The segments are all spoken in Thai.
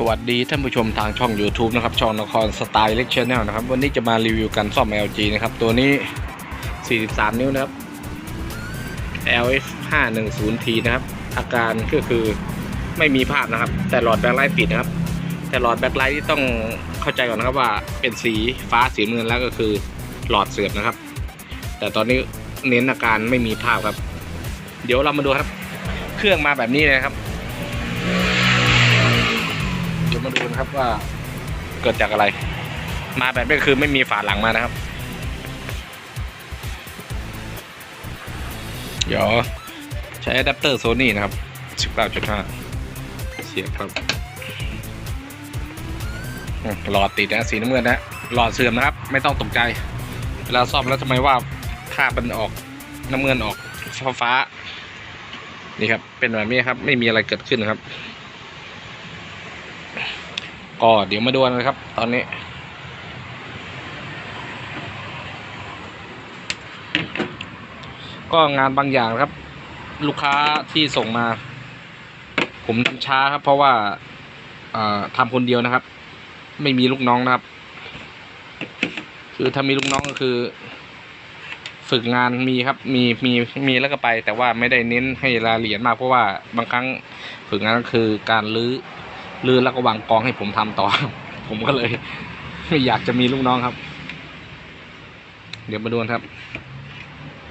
สวัสดีท่านผู้ชมทางช่อง YouTube นะครับ ช่องนครสไตล์เล็กชแนลนะครับ วันนี้จะมารีวิวกันซ่อม LG นะครับ ตัวนี้ 43 นิ้วนะครับ LF 510T นะครับ อาการก็คือไม่มีภาพนะครับ แต่หลอดแบ็คไลท์ติดนะครับ แต่หลอดแบ็คไลท์ที่ต้องเข้าใจก่อนนะครับว่าเป็นสีฟ้าสีเงินแล้วก็คือหลอดเสื่อมนะครับ แต่ตอนนี้เน้นอาการไม่มีภาพครับ เดี๋ยวเรามาดูครับ เครื่องมาแบบนี้เลยครับ ดี๋ยวมาดูนะครับว่าเกิดจากอะไร มาแบบนี้คือไม่มีฝาหลังมานะครับ เดี๋ยวใช้อะแดปเตอร์โซนี่นะครับ 19.5 เสียบครับหลอดติดนะสีน้ำเงินนะหลอดเสื่อมนะครับ ไม่ต้องตกใจ เวลาซ่อมแล้วทำไมว่าภามันออกน้ำเงินออกฟ้าฟ้านี่ครับเป็นแบบนี้ครับ ไม่มีอะไรเกิดขึ้นนะครับ ก็เดี๋ยวมาดูนะครับ ตอนนี้ ก็งานบางอย่างครับ ลูกค้าที่ส่งมา ผมทำช้าครับ เพราะว่าอ่าทำคนเดียวนะครับ ไม่มีลูกน้องนะครับ คือถ้ามีลูกน้องก็คือ ฝึกงานมีครับ มีมีมีแล้วก็ไป แต่ว่าไม่ได้เน้นให้รายละเอียดมากเพราะว่าบางครั้งฝึกงานก็คือการรื้อ ลือแล้วก็วางกองให้ผมทำต่อ ผมก็เลย ไม่อยากจะมีลูกน้องครับ เดี๋ยวมาดูนครับ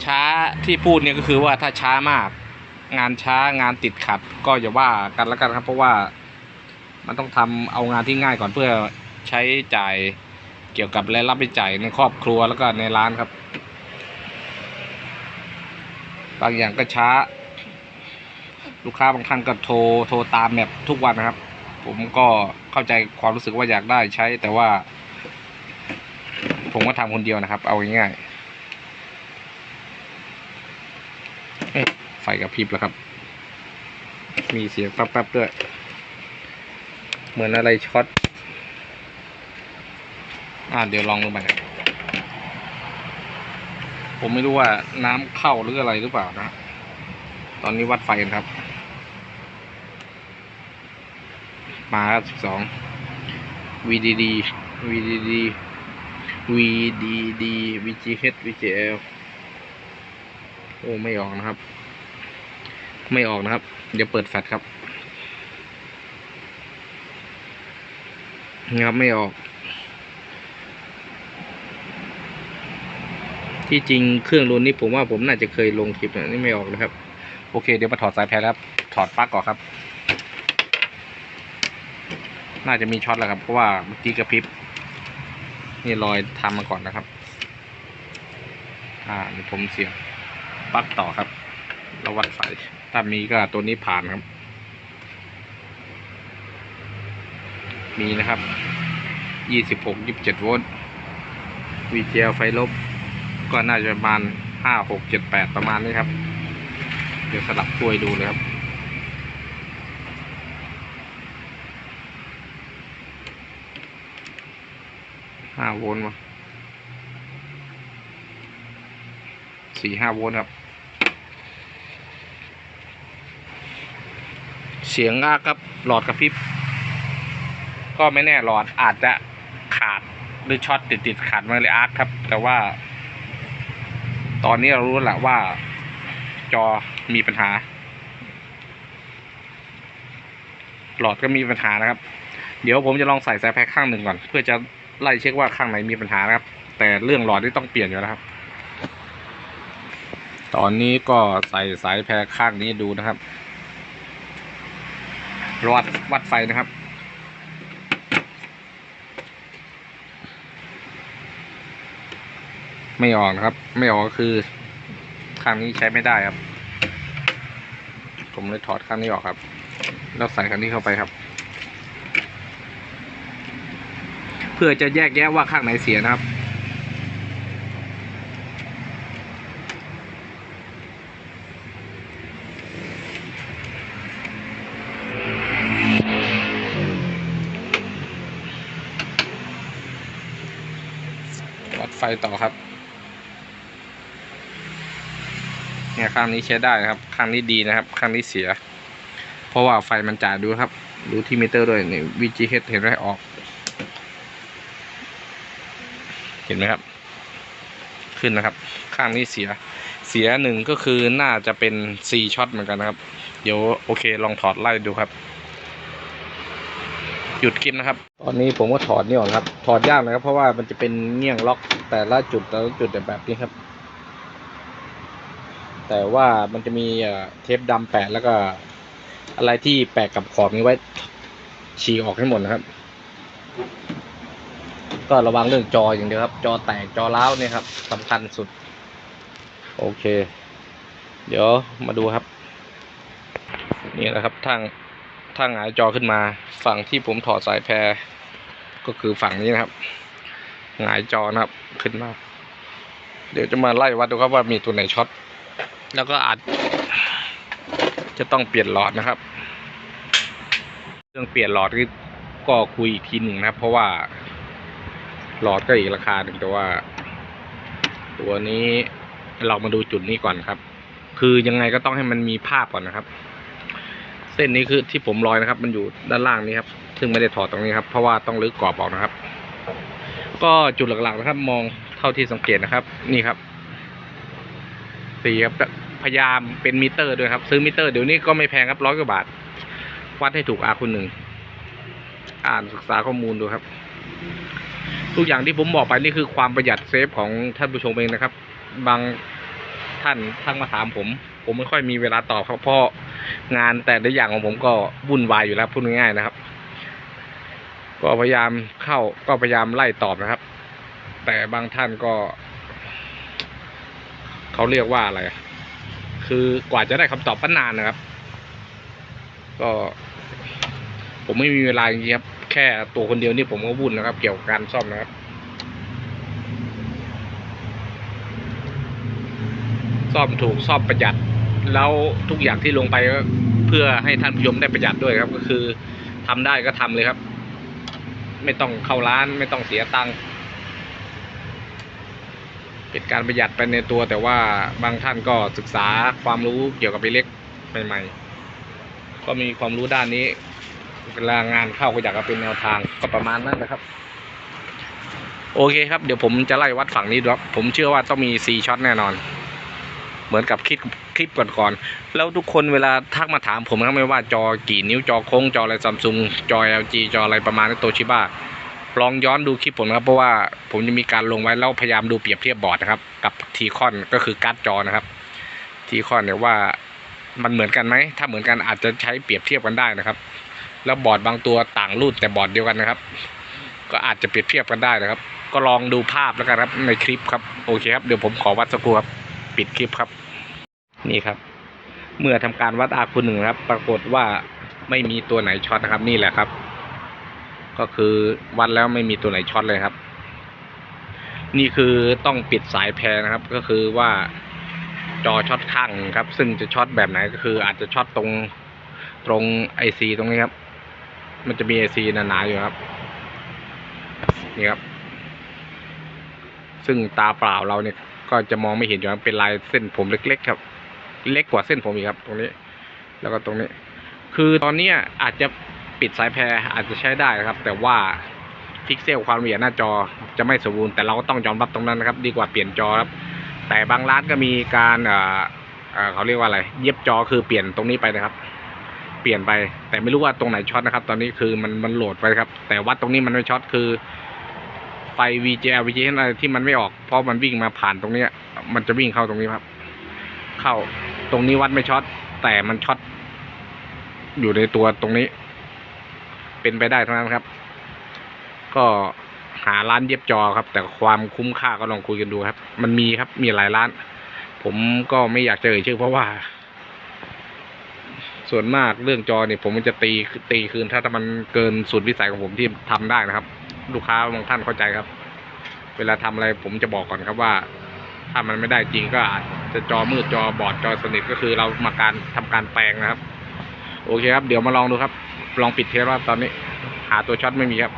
ช้าที่พูดเนี่ยก็คือว่าถ้าช้ามาก งานช้างานติดขัด ก็อย่าว่ากันแล้วกันครับ เพราะว่ามันต้องทำเอางานที่ง่ายก่อนเพื่อใช้จ่ายเกี่ยวกับรายรับรายจ่ายในครอบครัวแล้วก็ในร้านครับ บางอย่างก็ช้า ลูกค้าบางท่านก็โทรโทรตามแบบทุกวันนะครับ ผมก็เข้าใจความรู้สึกว่าอยากได้ใช้ แต่ว่า ผมก็ทำคนเดียวนะครับ เอาง่ายๆเอ๊ะไฟกระพริบแล้วครับ มีเสียงแป๊บๆด้วย เหมือนอะไรช็อตอ่าเดี๋ยวลองดูไปผมไม่รู้ว่าน้ำเข้าหรืออะไรหรือเปล่านะ ตอนนี้วัดไฟกันครับ มาสิบสอง VDD VDD VDD VGH VGL โอ้ไม่ออกนะครับ ไม่ออกนะครับ เดี๋ยวเปิดแฟลชครับนี่ครับไม่ออก ที่จริงเครื่องรุ่นนี้ผมว่าผมน่าจะเคยลงคลิปนะนี่ไม่ออกเลยครับ โอเค เดี๋ยวมาถอดสายแพรแล้วครับ ถอดปลั๊กก่อนครับ น่าจะมีช็อตแล้วครับ เพราะว่าเมื่อกี้กระพริบ นี่รอยทำมาก่อนนะครับ อ่ามีผมเสียบปลั๊กต่อครับ แล้ววัดไฟถ้ามีก็ตัวนี้ผ่านครับ มีนะครับ ยี่สิบหกยี่สิบเจ็ดโวลต์ VGL ไฟลบ ก็น่าจะประมาณห้าหกเจ็ดแปดประมาณนี้ครับ เดี๋ยวสลับกล้วยดูเลยครับ ห้าโวลต์วะสี่ห้าโวลต์ครับ เสียงอากครับหลอดกระพริบ ก็ไม่แน่หลอดอาจจะขาดหรือช็อตติดติดๆขาดมาเลยอาร์คครับ แต่ว่า ตอนนี้เรารู้แหละว่า จอมีปัญหา หลอดก็มีปัญหานะครับ เดี๋ยวผมจะลองใส่สายแพ็คข้างหนึ่งก่อน เพื่อจะ ไล่เช็คว่าข้างไหนมีปัญหานะครับ แต่เรื่องหลอดที่ต้องเปลี่ยนอยู่แล้วครับ ตอนนี้ก็ใส่สายแพ็คข้างนี้ดูนะครับวัดวัดไฟนะครับ ไม่ออกนะครับ ไม่ออกก็คือ ข้างนี้ใช้ไม่ได้ครับ ผมเลยถอดข้างนี้ออกครับ แล้วใส่ข้างนี้เข้าไปครับ เพื่อจะแยกแยะว่าข้างไหนเสียนะครับ วัดไฟต่อครับ เนี่ยข้างนี้ใช้ได้นะครับ ข้างนี้ดีนะครับ ข้างนี้เสีย เพราะว่าไฟมันจ่ายดูครับ ดูที่มิเตอร์ด้วยนี่ VGH เห็นไหมออก เห็นไหมครับ ขึ้นนะครับ ข้างนี้เสีย เสียหนึ่งก็คือน่าจะเป็น C ช็อตเหมือนกันนะครับ เดี๋ยวโอเคลองถอดไล่ดูครับ หยุดคลิปนะครับ ตอนนี้ผมก็ถอดนี่ออกครับ ถอดยากนะครับ เพราะว่ามันจะเป็นเงี้ยงล็อกแต่ละจุดแต่ละจุดแบบนี้ครับ แต่ว่ามันจะมีเอ่อเทปดำแปะแล้วก็อะไรที่แปะกับขอบนี้ไว้ฉีกออกให้หมดนะครับ ก็ระวังเรื่องจออย่างเดียวครับ จอแตกจอร้าวเนี่ยครับสำคัญสุด โอเค เดี๋ยวมาดูครับ นี่นะครับทางทางหงายจอขึ้นมา ฝั่งที่ผมถอดสายแพร ก็คือฝั่งนี้นะครับหงายจอนะครับขึ้นมา เดี๋ยวจะมาไล่วัดดูครับว่ามีตัวไหนช็อตแล้วก็อาจจะต้องเปลี่ยนหลอดนะครับ เรื่องเปลี่ยนหลอดก็คุยอีกทีหนึ่งนะครับ เพราะว่า หลอดก็อีกราคาหนึ่งแต่ว่า ตัวนี้เรามาดูจุดนี้ก่อนครับ คือยังไงก็ต้องให้มันมีภาพก่อนนะครับ เส้นนี้คือที่ผมรอยนะครับ มันอยู่ด้านล่างนี้ครับ ซึ่งไม่ได้ถอดตรงนี้ครับ เพราะว่าต้องลึกกรอบออกนะครับ ก็จุดหลักๆนะครับ มองเท่าที่สังเกตนะครับ นี่ครับสีครับพยายามเป็นมิเตอร์ด้วยครับ ซื้อมิเตอร์เดี๋ยวนี้ก็ไม่แพงครับร้อยกว่าบาท วัดให้ถูกอาคุณหนึ่ง อ่านศึกษาข้อมูลดูครับ ทุกอย่างที่ผมบอกไปนี่คือความประหยัดเซฟของท่านผู้ชมเองนะครับ บางท่านทักมาถามผม ผมไม่ค่อยมีเวลาตอบครับเพราะงานแต่ละอย่างของผมก็วุ่นวายอยู่แล้วพูดง่ายๆนะครับ ก็พยายามเข้าก็พยายามไล่ตอบนะครับ แต่บางท่านก็ เขาเรียกว่าอะไรคือกว่าจะได้คำตอบก็นานนะครับ ก็ ผมไม่มีเวลาจริงๆครับ ค่ตัวคนเดียวนี่ผมก็วุ่นนะครับ เกี่ยวกับการซ่อมนะครับ ซ่อมถูกซ่อมประหยัด แล้วทุกอย่างที่ลงไปก็เพื่อให้ท่านผู้ชมได้ประหยัดด้วยครับ ก็คือทำได้ก็ทำเลยครับ ไม่ต้องเข้าร้านไม่ต้องเสียตังค์เป็นการประหยัดไปในตัว แต่ว่าบางท่านก็ศึกษาความรู้เกี่ยวกับไปเล็กใหม่ ๆ ก็มีความรู้ด้านนี้ เวลางานเข้าก็อยากจะเป็นแนวทางก็ประมาณนั้นนะครับ โอเคครับเดี๋ยวผมจะไล่วัดฝั่งนี้ดูครับผมเชื่อว่าต้องมี C ช็อตแน่นอน เหมือนกับคลิปคลิปก่อนๆแล้วทุกคนเวลาทักมาถามผมนะไม่ว่าจอกี่นิ้วจอโค้งจออะไรซัมซุงจอ LG จออะไรประมาณนี้โตชิบ้าลองย้อนดูคลิปผมนะครับเพราะว่าผมจะมีการลงไว้แล้วพยายามดูเปรียบเทียบบอร์ดนะครับ กับทีคอนก็คือการ์ดจอนะครับ ทีคอนเนี่ยว่ามันเหมือนกันไหมถ้าเหมือนกันอาจจะใช้เปรียบเทียบกันได้นะครับ แล้วบอร์ดบางตัวต่างรุ่นแต่บอร์ดเดียวกันนะครับ ก็อาจจะเปรียบเทียบกันได้นะครับ ก็ลองดูภาพแล้วกันครับในคลิปครับโอเคครับเดี๋ยวผมขอวัดสกูครับปิดคลิปครับ นี่ครับ เมื่อทำการวัดอาคุณหนึ่งครับ ปรากฏว่าไม่มีตัวไหนช็อตนะครับ นี่แหละครับ ก็คือวัดแล้วไม่มีตัวไหนช็อตเลยครับ นี่คือต้องปิดสายแพรนะครับ ก็คือว่าจอช็อตข้างครับ ซึ่งจะช็อตแบบไหนก็คืออาจจะช็อตตรงตรงไอซีตรงนี้ครับ มันจะมีไอซีหนาๆอยู่ครับ นี่ครับ ซึ่งตาเปล่าเราเนี่ย ก็จะมองไม่เห็นอยู่ครับเป็นลายเส้นผมเล็ก ๆ ครับ เล็กกว่าเส้นผมอีกครับ ตรงนี้ แล้วก็ตรงนี้ คือตอนนี้อาจจะปิดสายแพรอาจจะใช้ได้นะครับ แต่ว่าพิกเซลความละเอียดหน้าจอจะไม่สมบูรณ์แต่เราก็ต้องยอมรับตรงนั้นนะครับ ดีกว่าเปลี่ยนจอครับ แต่บางร้านก็มีการอ่อเอ่อเขาเรียกว่าอะไร เย็บจอคือเปลี่ยนตรงนี้ไปนะครับ เปลี่ยนไป แต่ไม่รู้ว่าตรงไหนช็อตนะครับ ตอนนี้คือมันมันโหลดไปครับ แต่วัดตรงนี้มันไม่ช็อตคือไฟ VGL VGL อะไรที่มันไม่ออก เพราะมันวิ่งมาผ่านตรงเนี้ยมันจะวิ่งเข้าตรงนี้ครับ เข้าตรงนี้วัดไม่ช็อตแต่มันช็อตอยู่ในตัวตรงนี้ เป็นไปได้ทั้งนั้นครับ ก็หาร้านเย็บจอครับ แต่ความคุ้มค่าก็ลองคุยกันดูครับ มันมีครับมีหลายร้าน ผมก็ไม่อยากเจอชื่อเพราะว่า ส่วนมากเรื่องจอเนี่ยผมมันจะตีตีคืนถ้าถ้ามันเกินสุดวิสัยของผมที่ทำได้นะครับ ลูกค้าบางท่านเข้าใจครับ เวลาทำอะไรผมจะบอกก่อนครับว่า ถ้ามันไม่ได้จริงก็อาจจะจอมืดจอบอดจอสนิทก็คือเรามาการทำการแปลงนะครับ โอเคครับ เดี๋ยวมาลองดูครับ ลองปิดเทปว่าตอนนี้ หาตัวช็อตไม่มีครับ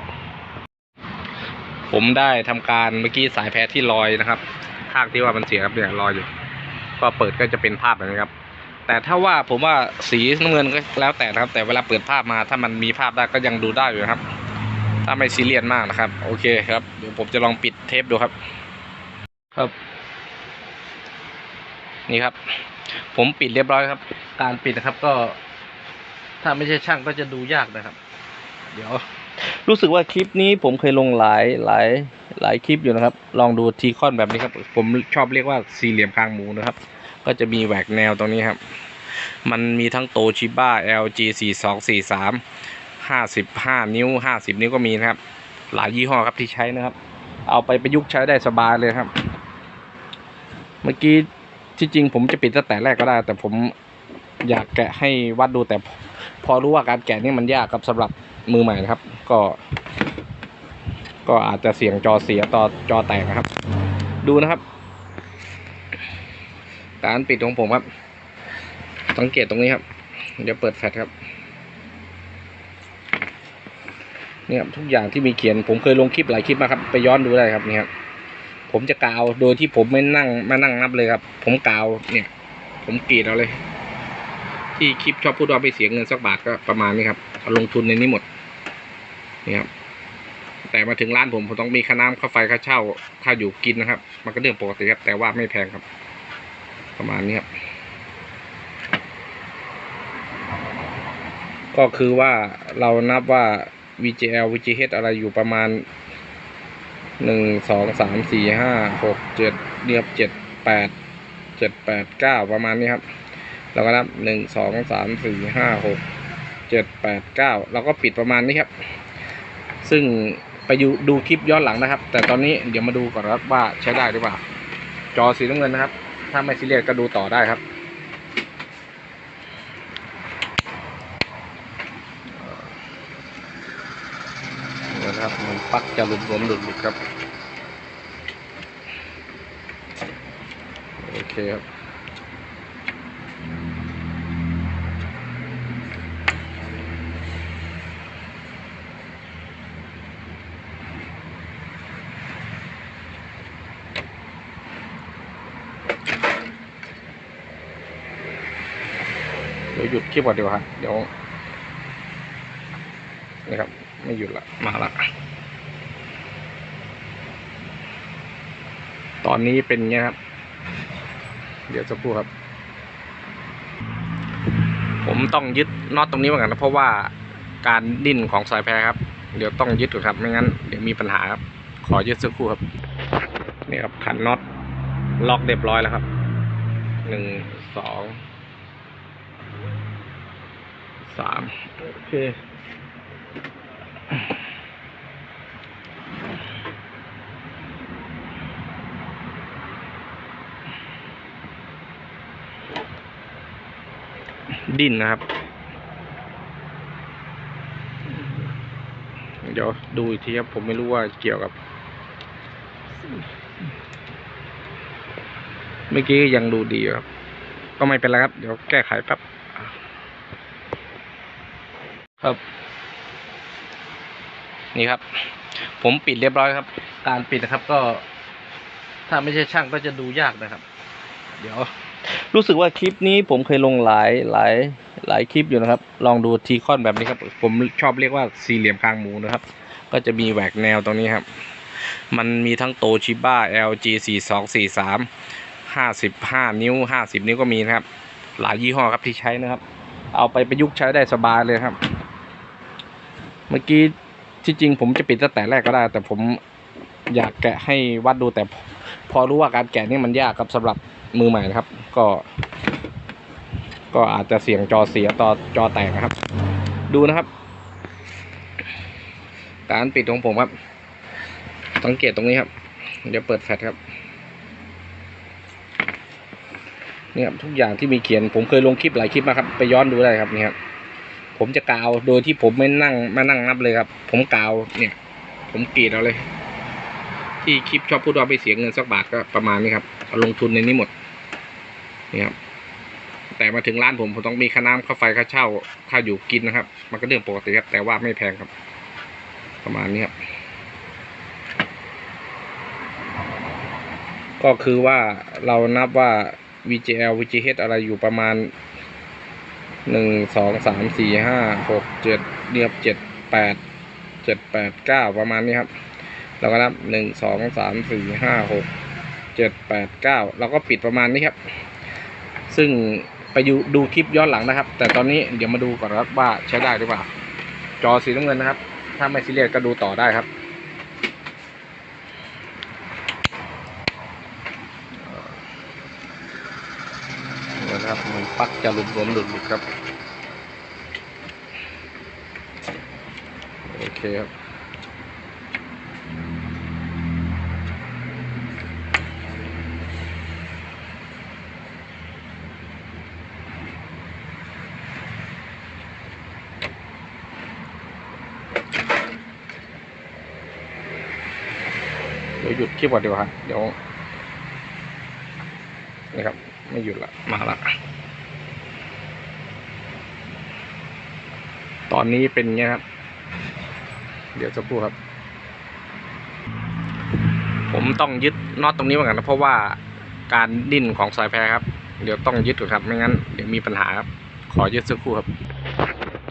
ผมได้ทำการเมื่อกี้สายแพรที่ลอยนะครับข้างที่ว่ามันเสียครับเนี่ยลอยอยู่ ก็เปิดก็จะเป็นภาพแบบนี้ครับ แต่ถ้าว่าผมว่าสีน้ำเงินก็แล้วแต่นะครับ แต่เวลาเปิดภาพมาถ้ามันมีภาพได้ก็ยังดูได้อยู่นะครับ ถ้าไม่ซีเรียสมากนะครับ โอเคครับเดี๋ยวผมจะลองปิดเทปดูครับ ครับ นี่ครับ ผมปิดเรียบร้อยครับ การปิดนะครับก็ ถ้าไม่ใช่ช่างก็จะดูยากนะครับ เดี๋ยว รู้สึกว่าคลิปนี้ผมเคยลงหลายหลายหลายคลิปอยู่นะครับ ลองดูทีคอนแบบนี้ครับ ผมชอบเรียกว่าสี่เหลี่ยมคางหมูนะครับ ก็จะมีแหวกแนวตรงนี้ครับ มันมีทั้งโตชิบ้า LG 4 2 4 3 55 นิ้ว 50 นิ้วก็มีนะครับ หลายยี่ห้อครับที่ใช้นะครับ เอาไปประยุกต์ใช้ได้สบายเลยครับ เมื่อกี้ที่จริงผมจะปิดตั้งแต่แรกก็ได้ แต่ผมอยากแกะให้วัดดูแต่พอรู้ว่าการแกะนี่มันยากครับสำหรับมือใหม่นะครับ ก็ ก็อาจจะเสียงจอเสียต่อจอแตกนะครับ ดูนะครับ การปิดของผมครับ สังเกตตรงนี้ครับ เดี๋ยวเปิดแฟลชครับเนี่ยทุกอย่างที่มีเขียนผมเคยลงคลิปหลายคลิปมาครับ ไปย้อนดูได้ครับนี่ครับผมจะกาวโดยที่ผมไม่นั่งมานั่งนับเลยครับ ผมกาวเนี่ย ผมกรีดเอาเลย ที่คลิปชอบพูดว่าไม่เสียเงินสักบาทก็ประมาณนี้ครับเอาลงทุนในนี้หมดนี่ครับแต่มาถึงร้านผมผมต้องมีค่าน้ำค่าไฟค่าเช่าค่าอยู่กินนะครับ มันก็เรื่องปกติครับแต่ว่าไม่แพงครับ ประมาณนี้ครับ ก็คือว่าเรานับว่า VGL VGH อะไรอยู่ประมาณหนึ่งสองสามสี่ห้าหกเจ็ดเรียบเจ็ดแปดเจ็ดแปดเก้าประมาณนี้ครับ เราก็นับหนึ่งสองสามสี่ห้าหกเจ็ดแปดเก้าเราก็ปิดประมาณนี้ครับ ซึ่งไปดูดูคลิปย้อนหลังนะครับ แต่ตอนนี้เดี๋ยวมาดูก่อนครับว่าใช้ได้หรือเปล่า จอสีน้ำเงินนะครับ ถ้าไม่ซีเรียสก็ดูต่อได้ครับนะครับมันปักจะหลุดหลวมหลุดหลุดครับ โอเคครับ ดี๋ยวหยุดคลิปก่อนดีกว่าครับเดี๋ยวนี่ครับ ไม่หยุดละมาละตอนนี้เป็นไงครับ เดี๋ยวจะพูดครับ ผมต้องยึดน็อตตรงนี้เหมือนกันนะเพราะว่าการดิ้นของสายแพรครับ เดี๋ยวต้องยึดก่อนครับ ไม่งั้นเดี๋ยวมีปัญหาครับ ขอยึดสักครู่ครับนี่ครับขันน็อตล็อกเรียบร้อยแล้วครับหนึ่งสอง สามโอเคดิ้นนะครับ เดี๋ยวดูอีกทีครับ ผมไม่รู้ว่าเกี่ยวกับ เมื่อกี้ยังดูดีอยู่ครับ ก็ไม่เป็นไรครับ เดี๋ยวแก้ไขแป๊บ ครับ นี่ครับ ผมปิดเรียบร้อยครับ การปิดนะครับก็ ถ้าไม่ใช่ช่างก็จะดูยากนะครับ เดี๋ยว รู้สึกว่าคลิปนี้ผมเคยลงหลายหลายหลายคลิปอยู่นะครับ ลองดูทีคอนแบบนี้ครับ ผมชอบเรียกว่าสี่เหลี่ยมคางหมูนะครับ ก็จะมีแหวกแนวตรงนี้ครับ มันมีทั้งโตชิบ้า LG 4 2 4 3 55 นิ้ว 50 นิ้วก็มีนะครับ หลายยี่ห้อครับที่ใช้นะครับ เอาไปประยุกต์ใช้ได้สบายเลยครับ เมื่อกี้ที่จริงผมจะปิดตั้งแต่แรกก็ได้ แต่ผมอยากแกะให้วัดดูแต่พอรู้ว่าการแกะนี่มันยากครับสำหรับมือใหม่นะครับ ก็ ก็อาจจะเสียงจอเสียต่อจอแตกนะครับ ดูนะครับ การปิดของผมครับ สังเกตตรงนี้ครับ เดี๋ยวเปิดแฟลชครับเนี่ยครับทุกอย่างที่มีเขียนผมเคยลงคลิปหลายคลิปมาครับ ไปย้อนดูได้ครับนี่ครับ ผมจะกาวโดยที่ผมไม่นั่งมานั่งนับเลยครับ ผมกาวเนี่ย ผมกรีดเอาเลย ที่คลิปชอบพูดว่าไม่เสียเงินสักบาทก็ประมาณนี้ครับเอาลงทุนในนี้หมดนี่ครับแต่มาถึงร้านผมผมต้องมีค่าน้ำค่าไฟค่าเช่าค่าอยู่กินนะครับ มันก็เรื่องปกติครับแต่ว่าไม่แพงครับ ประมาณนี้ครับ ก็คือว่าเรานับว่า VGL VGH อะไรอยู่ประมาณ หนึ่งสองสามสี่ห้าหกเจ็ดเรียบเจ็ดแปดเจ็ดแปดเก้าประมาณนี้ครับเราก็นับหนึ่งสองสามสี่ห้าหกเจ็ดแปดเก้าเราก็ปิดประมาณนี้ครับ ซึ่งไปดูดูคลิปย้อนหลังนะครับ แต่ตอนนี้เดี๋ยวมาดูก่อนครับว่าใช้ได้หรือเปล่า จอสีน้ำเงินนะครับ ถ้าไม่ซีเรียสก็ดูต่อได้ครับ นี่นะครับมันปลัก จะหลุดหลวมหลุดหลุดครับ โอเคครับเดี๋ยวหยุดคลิปก่อนดีกว่าเดี๋ยวนี่ครับ ไม่หยุดละ มาละ อนนี้เป็นไงครับ เดี๋ยวจะพูดครับ ผมต้องยึดน็อตตรงนี้เหมือนกันนะเพราะว่าการดิ้นของสายแพรครับ เดี๋ยวต้องยึดก่อนครับ ไม่งั้นเดี๋ยวมีปัญหาครับ ขอยึดสักครู่ครับ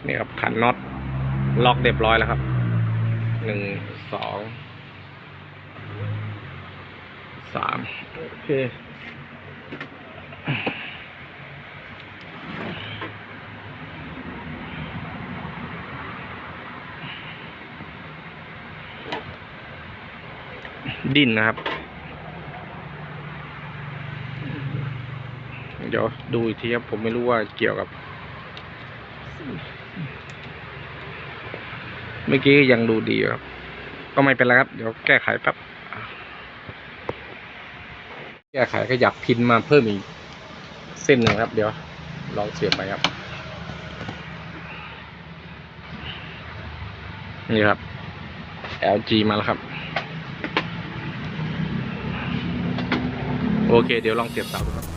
นี่ครับขันน็อตล็อกเรียบร้อยแล้วครับหนึ่งสองสามโอเค ดิ้นนะครับ เดี๋ยวดูอีกทีครับ ผมไม่รู้ว่าเกี่ยวกับ เมื่อกี้ยังดูดีครับ ก็ไม่เป็นไรครับ เดี๋ยวแก้ไขแป๊บ แก้ไขขยับพินมาเพิ่มอีกเส้นหนึ่งครับ เดี๋ยวลองเสียบไปครับ นี่ครับ LG มาแล้วครับ โอเค เดี๋ยวลองเสียบเสาดูครับ